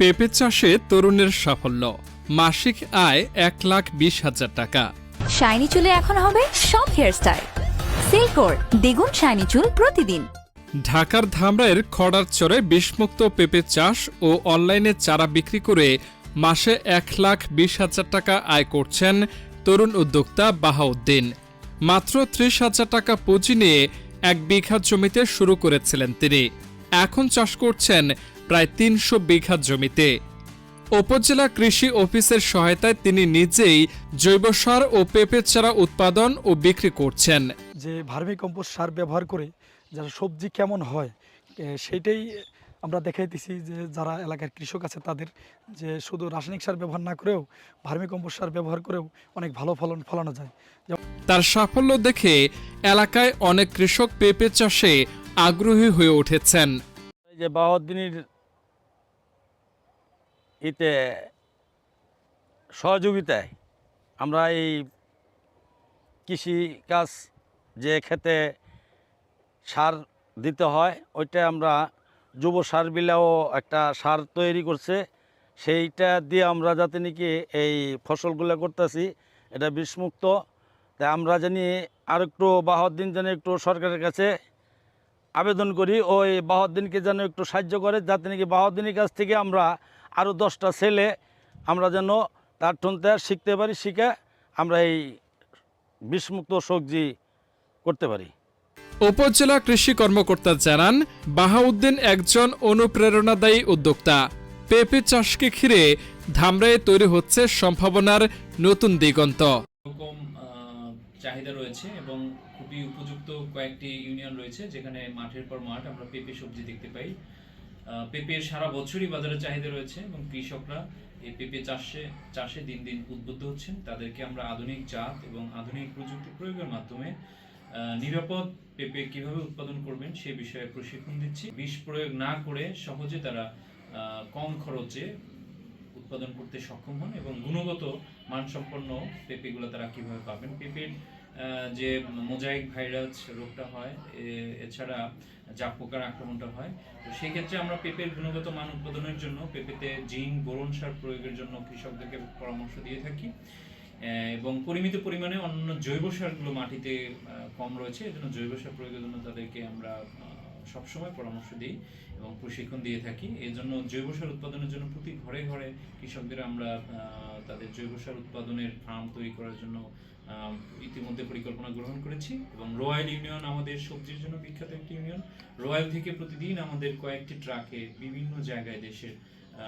পেঁপে চাষে তরুণের সাফল্য। মাসিক আয় এক লাখ বিশ হাজার টাকা। শাইনি চুলে এখন হবে সব হেয়ারস্টাইল। সিল্কোর দ্বিগুণ শাইনি চুল প্রতিদিন। ঢাকার ধামরাইয়ের খড়ার চরে বিষমুক্ত পেঁপে চাষ ও অনলাইনে চারা বিক্রি করে মাসে এক লাখ বিশ হাজার টাকা আয় করছেন তরুণ উদ্যোক্তা বাহাউদ্দিন। মাত্র ত্রিশ হাজার টাকা পুঁজি নিয়ে এক বিঘা জমিতে শুরু করেছিলেন তিনি। এখন চাষ করছেন প্রায় তিনশো বিঘা জমিতে। উপজেলা কৃষি অফিসের সহায়তায় তিনি নিজেই জৈব সার ও পেঁপে চারা উৎপাদন ও বিক্রি করছেন। যে ভার্মি কম্পোস্ট সার ব্যবহার করে যারা সবজি কেমন হয় এ, সেইটাই আমরা দেখাইতেছি যে যারা এলাকার কৃষক আছে তাদের যে শুধু রাসায়নিক সার ব্যবহার না করেও ভার্মি কম্পোস্ট সার ব্যবহার করেও অনেক ভালো ফলন ফলানো যায়। তার সাফল্য দেখে এলাকায় অনেক কৃষক পেঁপে চাষে আগ্রহী হয়ে উঠেছেন। এই যে বাহাদ্দিনীর ইতে সহযোগিতায় আমরা এই কৃষি কাজ যে খেতে সার দিতে হয়, ওইটা আমরা যুব সার বিলাও একটা সার তৈরি করছে। সেইটা দিয়ে আমরা যাতে নাকি এই ফসলগুলো করতেছি, এটা বিষমুক্ত। তাই আমরা জানি আর একটু বাহাদ্দিন যেন একটু সরকারের কাছে আবেদন করি, ওই বাহাদ্দিনকে যেন একটু সাহায্য করে, যাতে নাকি বাহাদ্দিনের কাছ থেকে আমরা আরও দশটা ছেলে আমরা যেন তার ঠনতে শিখতে পারি শিখে আমরা এই বিষমুক্ত সবজি করতে পারি। উপজেলা কৃষি কর্মকর্তা জানান বাহাউদ্দিন একজন অনুপ্রেরণাদায়ী উদ্যোক্তা। পেঁপে চাষকে ঘিরে ধামরায়ে তৈরি হচ্ছে সম্ভাবনার নতুন দিগন্ত। চাহিদা রয়েছে এবং খুবই উপযুক্ত কয়েকটি ইউনিয়ন রয়েছে যেখানে মাঠের পর মাঠ আমরা পেঁপে সবজি দেখতে পাই। পেঁপের সারা বছরই বাজারে চাহিদা রয়েছে এবং কৃষকরা এই পেঁপে চাষে চাষে দিন দিন উদ্বুদ্ধ হচ্ছেন। তাদেরকে আমরা আধুনিক জাত এবং আধুনিক প্রযুক্তি প্রয়োগের মাধ্যমে নিরাপদ পেঁপে কীভাবে উৎপাদন করবেন সে বিষয়ে প্রশিক্ষণ দিচ্ছি। বিষ প্রয়োগ না করে সহজে তারা কম খরচে উৎপাদন করতে সক্ষম হন এবং গুণগত মানসম্পন্ন পেঁপেগুলো তারা কীভাবে পাবেন। পেঁপের যে মোজাইক ভাইরাস রোগটা হয় এছাড়া জাপ পোকার আক্রমণটা হয়। তো সেই ক্ষেত্রে আমরা পেঁপের গুণগত মান উৎপাদনের জন্য, পেঁপেতে জিন বোরন সার প্রয়োগের জন্য কৃষকদেরকে পরামর্শ দিয়ে থাকি। এবং পরিমিত পরিমাণে অন্যান্য জৈব সারগুলো মাটিতে কম রয়েছে, এজন্য জৈব সার প্রয়োগের জন্য তাদেরকে আমরা সবসময় পরামর্শ দিই এবং প্রশিক্ষণ দিয়ে থাকি। এই জন্য জৈব সার উৎপাদনের জন্য প্রতি ঘরে ঘরে কৃষকদের আমরা তাদের জৈব সার উৎপাদনের ফার্ম তৈরি করার জন্য ইতিমধ্যে পরিকল্পনা গ্রহণ করেছি এবং রয়্যাল ইউনিয়ন আমাদের সবজির জন্য বিখ্যাত একটি ইউনিয়ন। রয়্যাল থেকে প্রতিদিন আমাদের কয়েকটি ট্রাকে বিভিন্ন জায়গায় দেশের